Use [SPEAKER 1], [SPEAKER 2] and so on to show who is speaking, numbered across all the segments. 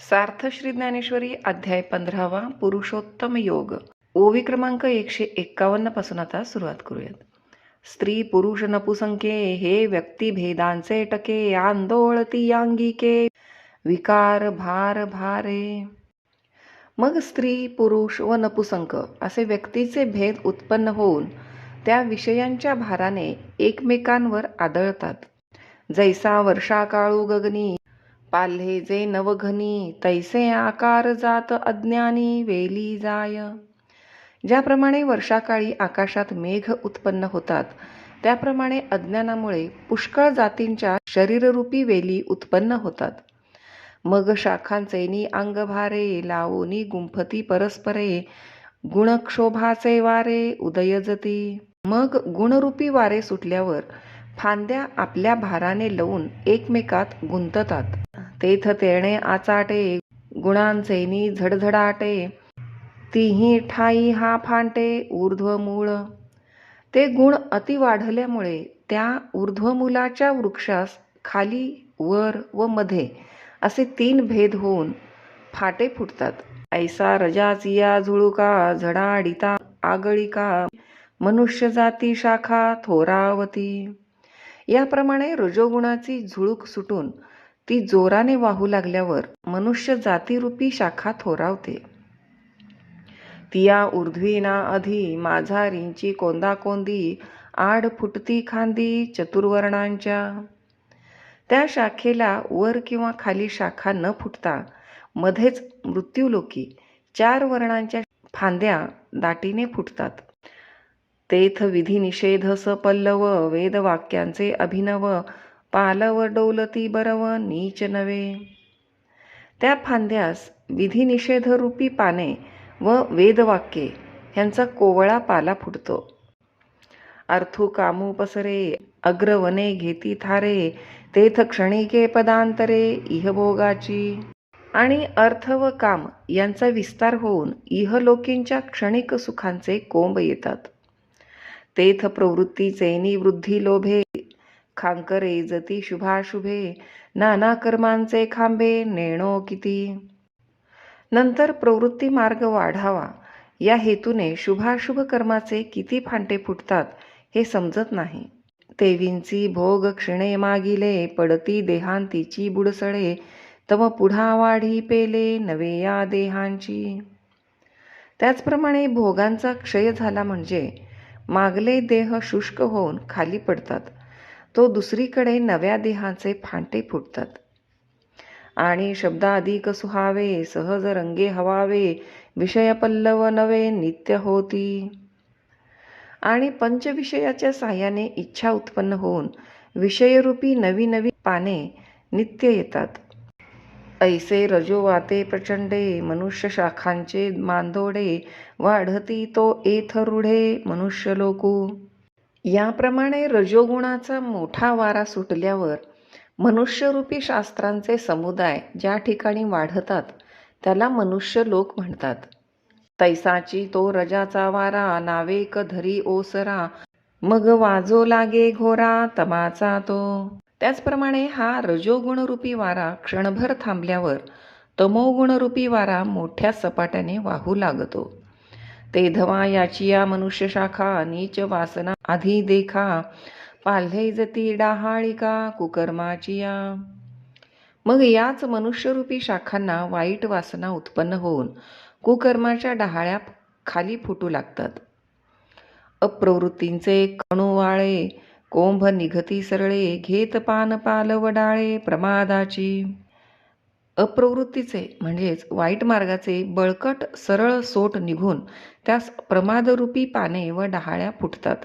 [SPEAKER 1] सार्थ श्री ज्ञानेश्वरी अध्याय पंधरावा पुरुषोत्तम योग. ओवी क्रमांक एकशे एक्कावन्नपासून आता सुरुवात करूयात. स्त्री पुरुष नपुसंके हे व्यक्तिभेदांचे टके आंदोळती अंगिके विकार भार भारे. मग स्त्री पुरुष व नपुसंक असे व्यक्तीचे भेद उत्पन्न होऊन त्या विषयांच्या भाराने एकमेकांवर आदळतात. जैसा वर्षा काळू गगनी पाल्हे जे नवघनी तैसे आकार जात अज्ञानी वेली जाय. ज्याप्रमाणे वर्षाकाळी आकाशात मेघ उत्पन्न होतात त्याप्रमाणे अज्ञानामुळे पुष्कळ जातींच्या शरीररूपी वेली उत्पन्न होतात. मग शाखांचेनी अंगभारे लावोनी गुंफती परस्परे गुणक्षोभाचे वारे उदयजती. मग गुणरूपी वारे सुटल्यावर फांद्या आपल्या भाराने लावून एकमेकात गुंततात. तेथ तेणे आचाटे गुणांचेनी झडझडाटे. तीही ठाई हा फांटे ऊर्ध्वमूळ. ते गुण अति वाढल्यामुळे त्या ऊर्ध्वमूलाच्या वृक्षास खाली वर व मध्ये असे तीन भेद होऊन फाटे फुटतात. ऐसा रजाचिया झुळुका झडाडिता आगळिका मनुष्य जाती शाखा थोरावती. याप्रमाणे रजोगुणाची झुळूक सुटून ती जोराने वाहू लागल्यावर मनुष्य जातीरूपी शाखा थोरावते. तिया उर्ध्वीना अधि माझारींची कोंदाकोंदी आड फुटती खांदी चतुर्वर्णांच्या. त्या शाखेला वर किंवा खाली शाखा न फुटता मध्येच मृत्यूलोकी चार वर्णांच्या फांद्या दाटीने फुटतात. तेथ विधी निषेधस पल्लव वेदवाक्यांचे अभिनव पालव डोलती बरव नीच नवे त्या फांद्यास विधिनिषेधरूपी पाने व वेदवाक्ये ह्यांचा कोवळा पाला फुटतो. अर्थू कामू पसरे अग्रवने घेती थारे तेथ क्षणिके पदांतरे इहभोगाची आणि अर्थ व काम यांचा विस्तार होऊन इहलोकींच्या क्षणिक सुखांचे कोंब येतात. तेथ प्रवृत्तीचे निवृद्धी लोभे खांकरे जती शुभाशुभे नाना कर्मांचे खांबे नेणो किती. नंतर प्रवृत्ती मार्ग वाढावा या हेतूने शुभाशुभ कर्माचे किती फांटे फुटतात हे समजत नाही. तेवींची भोग क्षिणे मागिले पडती देहांतीची बुडसळे तव पुढा वाढी पेले नवे या देहांची. त्याचप्रमाणे भोगांचा क्षय झाला म्हणजे मागले देह शुष्क होऊन खाली पडतात. तो दुसरीकडे नव्या देहाचे फांटे फुटतात. आणि शब्दाधिक सुहावे सहज रंगे हवावे विषय पल्लव नवे नित्य होती. आणि पंचविषयाच्या साह्याने इच्छा उत्पन्न होऊन विषयरूपी नवी नवी पाने नित्य येतात. ऐसे रजोवाते प्रचंडे मनुष्य शाखांचे मांदोडे वाढती तो एथ रूढे मनुष्य लोकू याप्रमाणे रजोगुणाचा मोठा वारा सुटल्यावर मनुष्यरूपी शास्त्रांचे समुदाय ज्या ठिकाणी वाढतात त्याला मनुष्य लोक म्हणतात. तैसाची तो रजाचा वारा नावेक धरी ओसरा मग वाजो लागे घोरा तमाचा तो. त्याचप्रमाणे हा रजोगुणरूपी वारा क्षणभर थांबल्यावर तमोगुणरूपी वारा मोठ्या सपाट्याने वाहू लागतो. तेधवा याची या मनुष्य शाखा नीच वासना आधी देखा. पाल्हे जती डाहाळिका कुकर्माची या मग याच मनुष्यरूपी शाखांना वाईट वासना उत्पन्न होऊन कुकर्माच्या डहाळ्या खाली फुटू लागतात. अप्रवृत्तींचे कणुवाळे कोंभ निघती सरळे घेत पान पाल वडाळे प्रमादाची. अप्रवृत्तीचे म्हणजेच वाईट मार्गाचे बळकट सरळ सोट निघून त्यास प्रमादरूपी पाने व डहाळ्या फुटतात.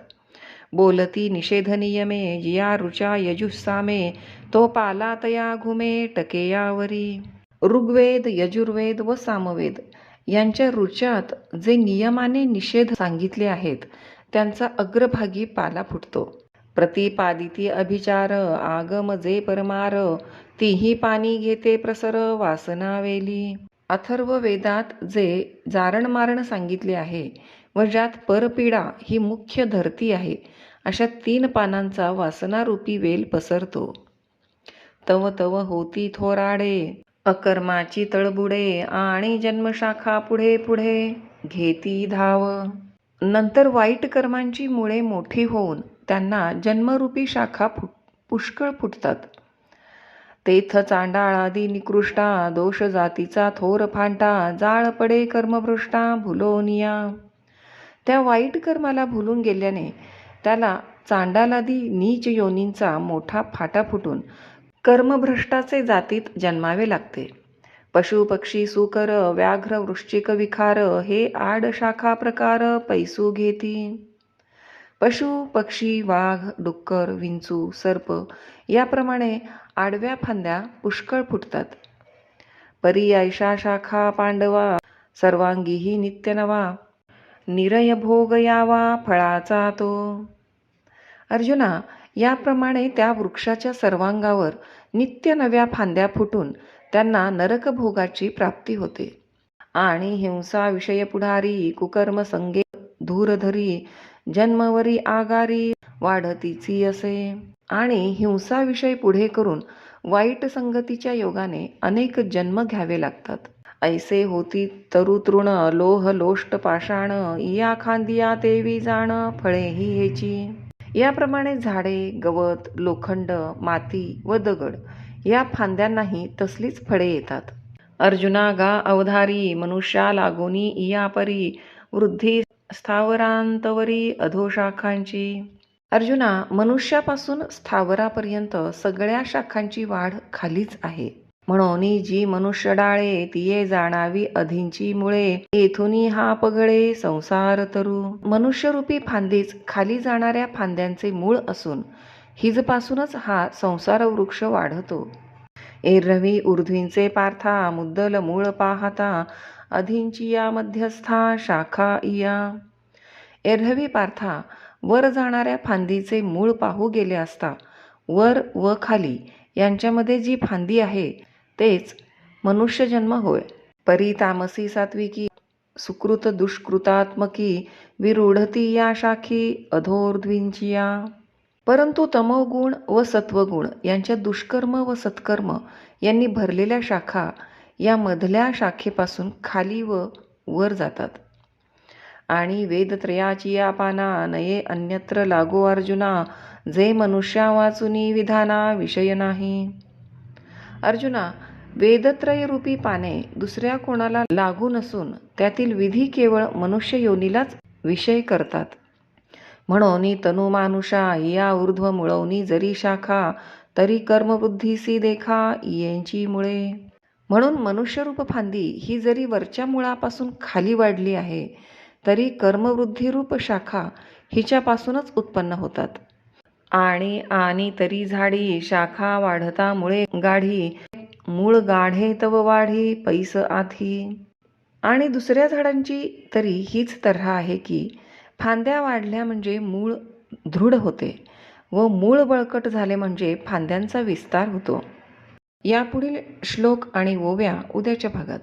[SPEAKER 1] बोलती निषेध नियमे जिया रुचा यजुस्सामे तो पाला तया घुमे टकेयावरी. ऋग्वेद यजुर्वेद व सामवेद यांच्या रुचात जे नियमाने निषेध सांगितले आहेत त्यांचा अग्रभागी पाला फुटतो. प्रतिपादिती अभिचार आगम जे परमार तीही पाणी घेते प्रसर वासनावेली अथर्व वेदात जे जारण मारण सांगितले आहे व ज्यात परपीडा ही मुख्य धरती आहे अशा तीन पानांचा वासनारूपी वेल पसरतो. तव तव होती थोराडे अकर्माची तळबुडे आणि जन्मशाखा पुढे पुढे घेती धाव. नंतर वाईट कर्मांची मुळे मोठी होऊन त्यांना जन्मरूपी शाखा फुट पुष्कळ फुटतात. तेथ चांडाळादी निकृष्टा दोष जातीचा थोर फांटा जाळ पडे कर्मभृष्टा भुलोनिया त्या वाईट कर्माला भुलून गेल्याने त्याला चांडालादी नीच योनींचा मोठा फाटा फुटून कर्मभ्रष्टाचे जातीत जन्मावे लागते. पशु पक्षी सुकर व्याघ्र वृश्चिक विखार हे आड शाखा प्रकार पैसू घेती. पशु पक्षी वाघ डुक्कर विंचू सर्प याप्रमाणे आडव्या फांद्या पुष्कळ फुटतात. पर्यायशा शाखा पांडवा सर्वांगीही नित्य नवा. निरय भोग यावा फळाचा तो. अर्जुना याप्रमाणे त्या वृक्षाच्या सर्वांगावर नित्य नव्या फांद्या फुटून त्यांना नरकभोगाची प्राप्ती होते. आणि हिंसा विषय पुढारी कुकर्म संगे धूरधरी जन्मवरी आगारी वाढतीची असे. आणि हिंसा विषय पुढे करून वाईट संगतीच्या योगाने अनेक जन्म घ्यावे लागतात. ऐसे होती तरु तृण लोह लोष्ट पाषाण या खांदिया तेवी जाण फळे ही हेची. याप्रमाणे झाडे गवत लोखंड माती व दगड या फांद्यांनाही तसलीच फळे येतात. अर्जुना गा अवधारी मनुष्या लागोनी इया परी वृद्धी स्थावरांतवरी अधोशाखांची. अर्जुना मनुष्यापासून स्थावरापर्यंत सगळ्या शाखांची वाढ खालीच आहे. म्हणून जी मनुष्य डाळे तिये जाणावी अधींची मुळे येथून हा पगळे संसार तरू. मनुष्यरूपी फांदीच खाली जाणाऱ्या फांद्यांचे मूळ असून हिजपासूनच हा संसार वृक्ष वाढतो एरवी ऊर्ध्वींचे पार्था मुद्दल मूळ पाहता अधिंचिया मध्यस्था शाखा इया. एरहवी पार्था वर जाणाऱ्या फांदीचे मूळ पाहू गेले असता वर व खाली यांच्यामध्ये जी फांदी आहे तेच मनुष्यजन्म होय. परी तामसी सात्विकी सुकृत दुष्कृतात्मकी विरूढती या शाखी अधोर्ध्वींची परंतु तमोगुण व सत्वगुण यांच्या दुष्कर्म व सत्कर्म यांनी भरलेल्या शाखा या मधल्या शाखेपासून खाली व वर जातात. आणि वेदत्रयाची या पाना नये अन्यत्र लागो अर्जुना जे मनुष्या वाचुनी विधाना विषय नाही. अर्जुना वेदत्रयरूपी पाने दुसऱ्या कोणाला लागू नसून त्यातील विधी केवळ मनुष्य योनीलाच विषय करतात. म्हणून तनु मानुषा या ऊर्ध्व मुळवणी जरी शाखा तरी कर्मबुद्धीसी देखा यांची मुळे. म्हणून मनुष्यरूप फांदी ही जरी वरच्या मुळापासून खाली वाढली आहे तरी कर्मवृद्धीरूप शाखा हिच्यापासूनच उत्पन्न होतात. आणि आणि तरी झाडी शाखा वाढता मुळे गाढी मूळ गाढे तव वाढी पैस आधी. आणि दुसऱ्या झाडांची तरी हीच तऱ्हा आहे की फांद्या वाढल्या म्हणजे मूळ दृढ होते व मूळ बळकट झाले म्हणजे फांद्यांचा विस्तार होतो. यापुढील श्लोक आणि ओव्या उद्याच्या भागात.